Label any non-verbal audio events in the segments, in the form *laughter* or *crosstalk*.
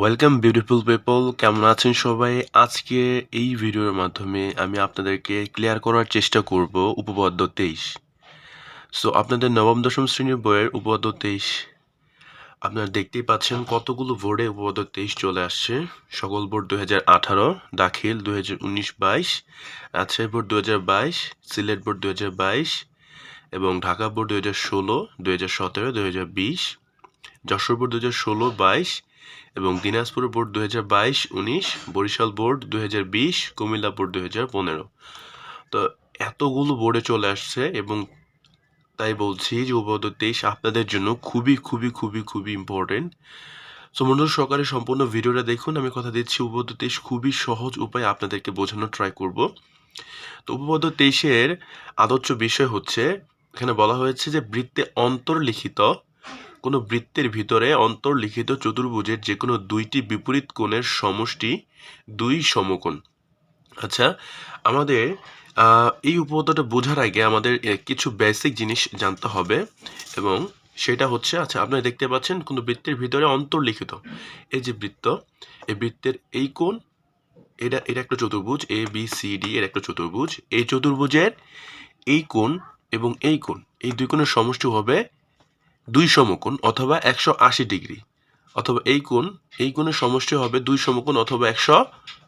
Welcome beautiful people কেমন আছেন সবাই? আজকে এই ভিডিওর মাধ্যমে আমি আপনাদেরকে ক্লিয়ার করার চেষ্টা করব উপপাদ্য তেইশ। সো আপনাদের নবম, দশম শ্রেণির বইয়ের উপপাদ্য তেইশ। আপনারা দেখতেই পাচ্ছেন কতগুলো বোর্ডে উপপাদ্য তেইশ চলে আসছে। সকল বোর্ড দু হাজার আঠারো, দাখিল দু হাজার উনিশ বাইশ, রাজশাহী বোর্ড দু হাজার বাইশ, সিলেট বোর্ড দু হাজার বাইশ, এবং ঢাকা বোর্ড দু হাজার ষোলো দু হাজার সতেরো দু হাজার বিশ, যশোর বোর্ড দু হাজার ষোলো বাইশ এবং দিনাজপুর বোর্ড দু হাজার বাইশ, উনিশ, বরিশাল বোর্ড দু হাজার বিশ, কুমিল্লা বোর্ড দু হাজার পনেরো। তো এতগুলো বোর্ডে চলে আসছে এবং তাই বলছি যে উপপাদ্য তেইশ আপনাদের জন্য খুবই খুবই খুবই খুবই ইম্পর্টেন্ট সো মনোযোগ সহকারে সম্পূর্ণ ভিডিওটা দেখুন, আমি কথা দিচ্ছি উপপাদ্য তেইশ খুবই সহজ উপায়ে আপনাদেরকে বোঝানোর ট্রাই করব। তো উপপাদ্য তেইশের আদর্শ বিষয় হচ্ছে, এখানে বলা হয়েছে যে বৃত্তে অন্তর্লিখিত কোনো বৃত্তের ভিতরে অন্তর্লিখিত চতুর্ভুজের যে কোনো দুইটি বিপরীত কোণের সমষ্টি দুই সমকোণ। আচ্ছা আমাদের এই উপপাদ্যটা বোঝার আগে আমাদের কিছু বেসিক জিনিস জানতে হবে এবং সেটা হচ্ছে আচ্ছা আপনারা দেখতে পাচ্ছেন কোনো বৃত্তের ভিতরে অন্তর্লিখিত। এই যে বৃত্ত, এই বৃত্তের এই কোণ, এটা এটা একটা চতুর্ভুজ এ বি সি ডি এর একটা চতুর্ভুজ। এই চতুর্ভুজের এই কোণ এবং এই কোণ, এই দুই কোণের সমষ্টি হবে দুই সমকোণ অথবা একশো আশি ডিগ্রি। অথবা এই কোণ, এই কোণের সমষ্টি হবে দুই সমকোণ অথবা একশো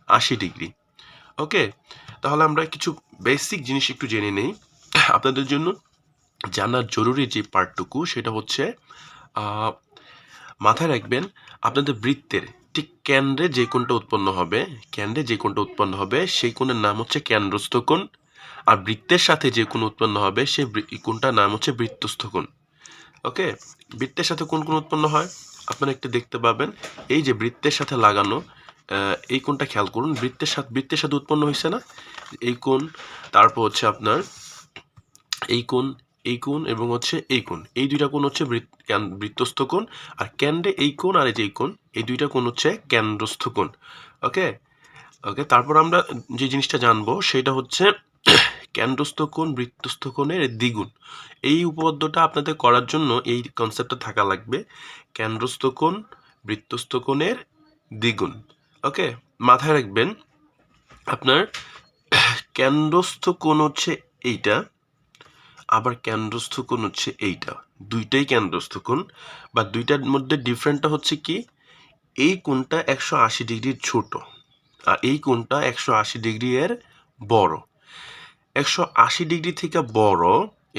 আশি ডিগ্রি। ওকে? তাহলে আমরা কিছু বেসিক জিনিস একটু জেনে নেই। আপনাদের জন্য জানার জরুরি যে পার্টটুকু, সেটা হচ্ছে মাথায় রাখবেন, আপনাদের বৃত্তের ঠিক কেন্দ্রে যে কোণটা উৎপন্ন হবে, কেন্দ্রে যে কোণটা উৎপন্ন হবে, সেই কোণের নাম হচ্ছে কেন্দ্রস্থ কোণ। আর বৃত্তের সাথে যে কোণ উৎপন্ন হবে সেই কোণটার নাম হচ্ছে বৃত্তস্থ কোণ। ওকে? বৃত্তের সাথে কোন কোন উৎপন্ন হয়? আপনারা একটু দেখতে পাবেন। এই যে বৃত্তের সাথে লাগানো এই কোনটা খেয়াল করুন। বৃত্তের সাথে বৃত্তের সাথে উৎপন্ন হয়েছে না? এই কোণ, তারপর হচ্ছে আপনার এই কোণ এই কোণ এবং হচ্ছে এই কোণ। এই দুইটা কোণ হচ্ছে বৃত্ত- কেন- বৃত্তস্থ কোণ। আর কেন্দ্রে এই কোণ আর এই যে এই কোণ, এই দুইটা কোণ হচ্ছে কেন্দ্রস্থ কোণ। ওকে? ওকে, তারপর আমরা যে জিনিসটা জানব, সেটা হচ্ছে কেন্দ্রস্থ কোণ, বৃত্তস্থ কোণের দ্বিগুণ। এই উপপাদ্যটা আপনাদের করার জন্য এই কনসেপ্টটা থাকা লাগবে। কেন্দ্রস্থ কোণ, বৃত্তস্থ কোণের দ্বিগুণ। ওকে? মাথায় রাখবেন, আপনার কেন্দ্রস্থ কোণ হচ্ছে এইটা, আবার কেন্দ্রস্থ কোণ হচ্ছে এইটা। দুইটাই কেন্দ্রস্থ কোণ, বা দুইটার মধ্যে ডিফারেন্টটা হচ্ছে কি? এই কোণটা একশো আশি ডিগ্রির ছোট, আর এই কোণটা একশো আশি ডিগ্রি এর বড়। একশো আশি ডিগ্রি থেকে বড়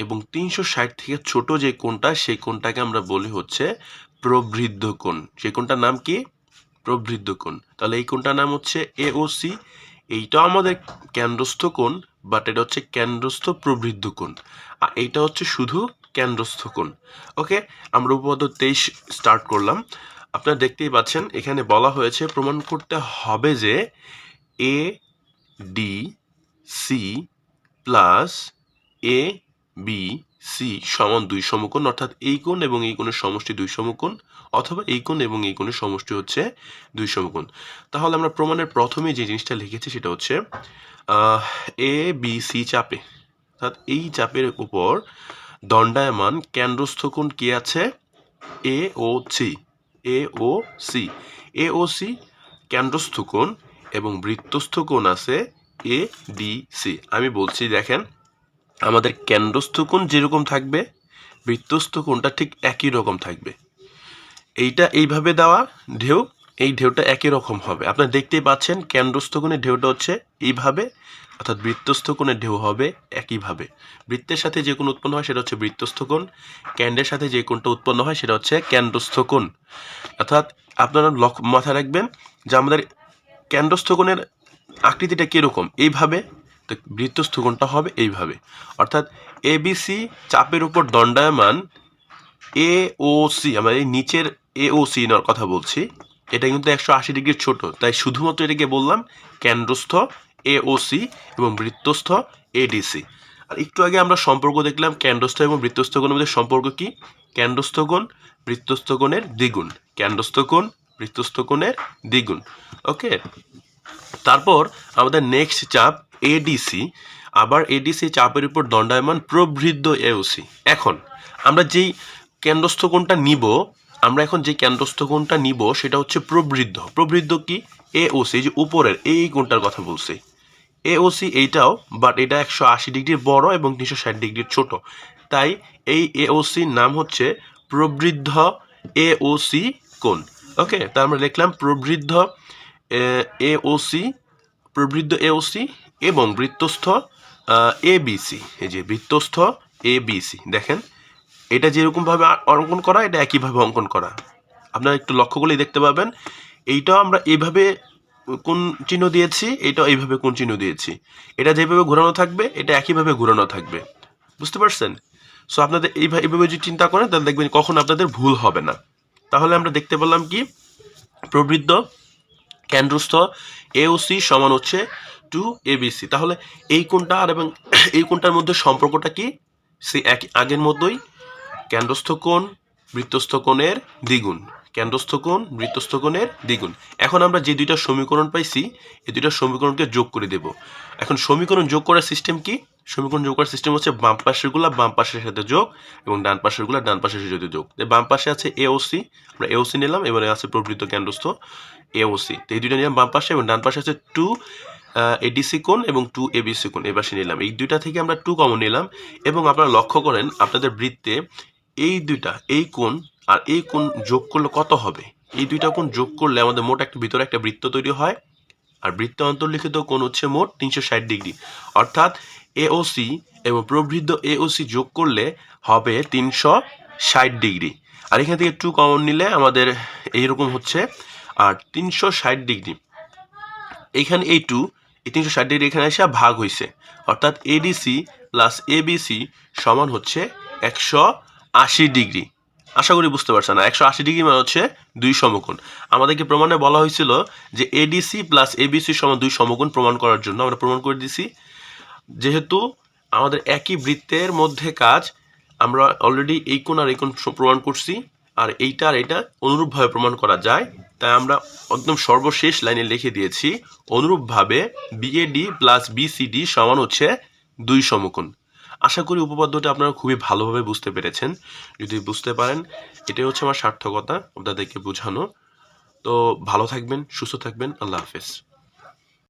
এবং তিনশো ষাট থেকে ছোট যে কোণটা, সেই কোণটাকে আমরা বলি হচ্ছে প্রবৃদ্ধ কোণ। সেই কোণটার নাম কি? প্রবৃদ্ধ কোণ। তাহলে এই কোণটার নাম হচ্ছে এওসি এইটাও আমাদের কেন্দ্রস্থ কোণ বাট এটা হচ্ছে কেন্দ্রস্থ প্রবৃদ্ধ কোণ। আর এইটা হচ্ছে শুধু কেন্দ্রস্থ কোণ। ওকে আমরা উপপাদ্য তেইশ স্টার্ট করলাম। আপনারা দেখতেই পাচ্ছেন, এখানে বলা হয়েছে প্রমাণ করতে হবে যে A D C plus A, B, C সমান দুই সমকোণ, অর্থাৎ এই কোণ এবং এই কোণের সমষ্টি দুই সমকোণ, অথবা এই কোণ এবং এই কোণের সমষ্টি হচ্ছে দুই সমকোণ। তাহলে আমরা প্রমাণের প্রথমে যে জিনিসটা লিখেছি সেটা হচ্ছে এ, বি, সি চাপে। অর্থাৎ এই চাপের উপর দণ্ডায়মান কেন্দ্রস্থ কোণ কি আছে? A O C. A O C. A O C কেন্দ্রস্থ কোণ এবং বৃত্তস্থ কোণ আছে এ ডি সি আমি বলছি, দেখেন, আমাদের কেন্দ্রস্থ কোণ যেরকম থাকবে, বৃত্তস্থ কোণটা ঠিক একই রকম থাকবে। এইটা এইভাবে দেওয়া ঢেউ, এই ঢেউটা একই রকম হবে। আপনারা দেখতেই পাচ্ছেন, কেন্দ্রস্থ কোণের ঢেউটা হচ্ছে এইভাবে, অর্থাৎ বৃত্তস্থ কোণের ঢেউ হবে একইভাবে। বৃত্তের সাথে যে কোণ উৎপন্ন হয়, সেটা হচ্ছে বৃত্তস্থ কোণ। কেন্দ্রের সাথে যে কোণটা উৎপন্ন হয়, সেটা হচ্ছে কেন্দ্রস্থ কোণ। অর্থাৎ আপনারা লক্ষ্য, মাথায় রাখবেন যে আমাদের কেন্দ্রস্থ কোণের আকৃতিটা কীরকম? এইভাবে, তো বৃত্তস্থ কোণটা হবে এইভাবে। অর্থাৎ এবিসি চাপের উপর দণ্ডায়মান এ ও সি, আমরা এই নিচের এ ও সি নেওয়ার কথা বলছি, এটা কিন্তু একশো আশি ডিগ্রির ছোট। তাই শুধুমাত্র এটাকে বললাম কেন্দ্রস্থ এ ও সি এবং বৃত্তস্থ এডিসি আর একটু আগে আমরা সম্পর্ক দেখলাম কেন্দ্রস্থ এবং বৃত্তস্থ কোণের মধ্যে সম্পর্ক কি? কেন্দ্রস্থ কোণ বৃত্তস্থ কোণের দ্বিগুণ। কেন্দ্রস্থ কোণ বৃত্তস্থ কোণের দ্বিগুণ। ওকে? তারপর আমাদের নেক্সট চাপ এডিসি আবার এডিসি চাপের উপর দণ্ডায়মান প্রবৃদ্ধ এওসি এখন, আমরা যেই কেন্দ্রস্থ কোণটা নিব, আমরা এখন যে কেন্দ্রস্থ কোণটা নিব, সেটা হচ্ছে প্রবৃদ্ধ। প্রবৃদ্ধ কি? এ ও সি যে উপরের, এই কোণটার কথা বলছি। এ ও সি এইটাও বাট এটা একশো আশি ডিগ্রির বড় এবং তিনশো ষাট ডিগ্রির ছোট। তাই এই এ ও সির নাম হচ্ছে প্রবৃদ্ধ এ ও সি কোণ। ওকে তা আমরা লিখলাম প্রবৃদ্ধ এ ও প্রবৃদ্ধ এ ও এবং বৃত্তস্থ এ বি সি। এই যে বৃত্তস্থ এবিসি দেখেন, এটা যেরকমভাবে অঙ্কন করা, এটা একইভাবে অঙ্কন করা। আপনারা একটু লক্ষ্য করলেই দেখতে পাবেন, এইটাও আমরা এইভাবে কোন চিহ্ন দিয়েছি এটা এইভাবে কোন চিহ্ন দিয়েছি। এটা যেভাবে ঘোরানো থাকবে, এটা একইভাবে ঘোরানো থাকবে। বুঝতে পারছেন? সো আপনাদের এইভাবে এইভাবে যদি চিন্তা করেন, তাহলে দেখবেন কখন আপনাদের ভুল হবে না। তাহলে আমরা দেখতে পেলাম কি, প্রবৃদ্ধ কেন্দ্রস্থ এওসি সমান হচ্ছে টু এবিসি তাহলে এই কোণটা আর এবং *clears throat* এই কোণটার মধ্যে সম্পর্কটা কি? সে এক আগের মতোই কেন্দ্রস্থ কোণ, বৃত্তস্থ কোণের দ্বিগুণ। কেন্দ্রস্থ কোণ, বৃত্তস্থ কোণের দ্বিগুণ। এখন আমরা যে দুইটা সমীকরণ পাইছি, এই দুইটা সমীকরণকে যোগ করে দেব। এখন সমীকরণ যোগ করার সিস্টেম কি? সমীকরণ যোগ করার সিস্টেম হচ্ছে বাম পাশেরগুলা, বাম পাশের সাথে যোগ এবং ডান পাশেরগুলা, ডান পাশের সাথে যোগ। বাম পাশে আছে এওসি আমরা এওসি নিলাম, এবারে আছে প্রবৃত্ত কেন্দ্রস্থ এওসি তো এই দুইটা নিলাম বাম পাশে এবং ডান পাশে আছে টু এডিসি কোণ এবং টু এবিসি কোণ। এই পাশে নিলাম। এই দুইটা থেকে আমরা টু কমন নিলাম এবং আপনারা লক্ষ্য করেন, আপনাদের বৃত্তে এই দুইটা, এই কোণ আর এই কোণ যোগ করলে কত হবে? এই দুইটা কোণ যোগ করলে আমাদের মোট একটা ভিতরে একটা বৃত্ত তৈরি হয়। আর বৃত্ত অন্তর্লিখিত কোণ হচ্ছে মোট তিনশো ষাট ডিগ্রি। অর্থাৎ এওসি এবং প্রবৃদ্ধ এওসি যোগ করলে হবে তিনশো ষাট ডিগ্রি। আর এখান থেকে টু কমন নিলে আমাদের এইরকম হচ্ছে, আর তিনশো ষাট ডিগ্রি। এইখানে এই টু এই তিনশো ষাট ডিগ্রি এখানে এসে ভাগ হয়েছে অর্থাৎ এডিসি প্লাস এবিসি সমান হচ্ছে একশো আশি ডিগ্রি। আশা করি বুঝতে পারছেন না, একশো আশি ডিগ্রি মানে হচ্ছে দুই সমকোণ। আমাদেরকে প্রমাণে বলা হয়েছিল যে এডিসি প্লাস এবিসি সমান দুই সমকোণ প্রমাণ করার জন্য, আমরা প্রমাণ করে দিছি। যেহেতু আমাদের একই বৃত্তের মধ্যে কাজ, আমরা অলরেডি এই কোণ আর এই কোণ প্রমাণ করছি, আর এইটা আর এটা অনুরূপভাবে প্রমাণ করা যায়। তাই আমরা একদম সর্বশেষ লাইনে লিখে দিয়েছি, অনুরূপভাবে বিএডি প্লাস বিসিডি সমান হচ্ছে দুই সমকোণ। আশা করি উপপাদ্যটা আপনারা খুবই ভালোভাবে বুঝতে পেরেছেন। যদি বুঝতে পারেন, এটাই হচ্ছে আমার সার্থকতা, আপনাদেরকে বোঝানো। তো ভালো থাকবেন, সুস্থ থাকবেন, আল্লাহ হাফেজ।